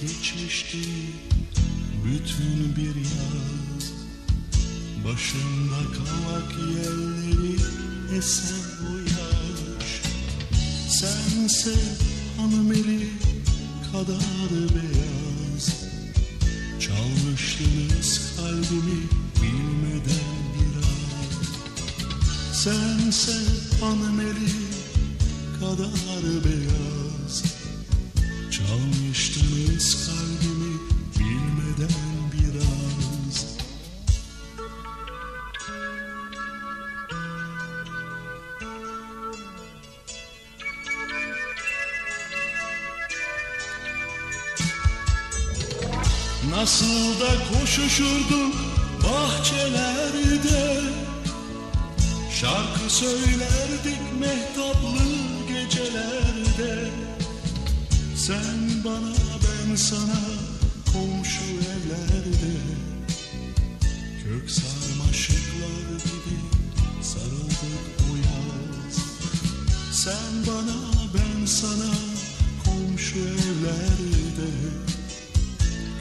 geçti bütün bir yaz. Başımda kavak yelleri esen o yaş. Sense hanım eli kadar beyaz. Çalmıştınız kalbimi bilmeden biraz. Sense hanım eli kadar beyaz Çalmıştınız kalbimi bilmeden biraz. Nasıl da koşuşurduk bahçelerde. Şarkı söylerdik mehtaplı gecelerde Sen bana ben sana komşu evlerde Kök sarmaşıklar gibi sarıldık o yaz. Sen bana ben sana komşu evlerde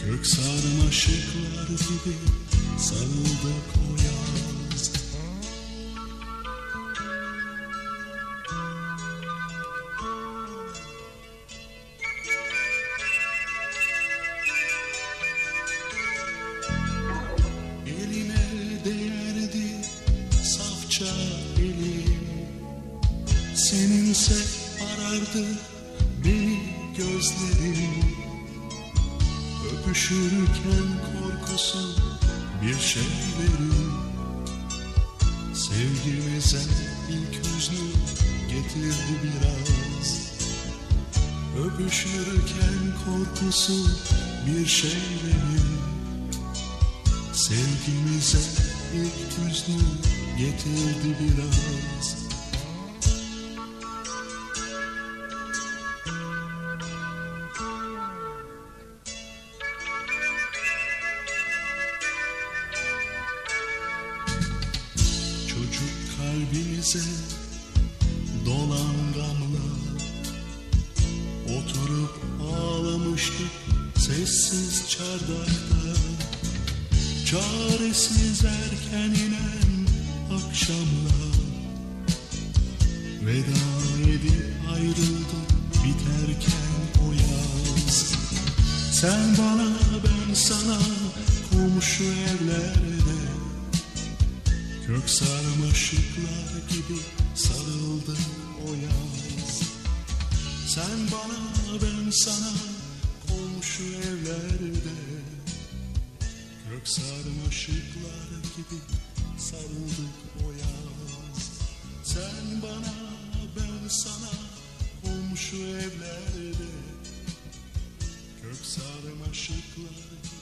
Kök sarmaşıklar gibi sarıldık o yaz arardı beni gözlerim. Öpüşürken korkusu bir şeylerin Sevgimize ilk hüznü getirdi biraz. Öpüşürken korkusu bir şeylerin Sevgimize ilk hüznü getirdi biraz kalbimize dolan gamlar Oturup ağlamıştık sessiz çardakta. Çaresiz erken inen akşamlar Veda edip ayrıldık biterken o yaz. Sen bana ben sana komşu evlerde Kök sarmaşıklar gibi sarıldı o yaz. Sen bana ben sana komşu evlerde. Kök sarmaşıklar gibi sarıldık o yaz. Sen bana ben sana komşu evlerde. Kök sarmaşıklar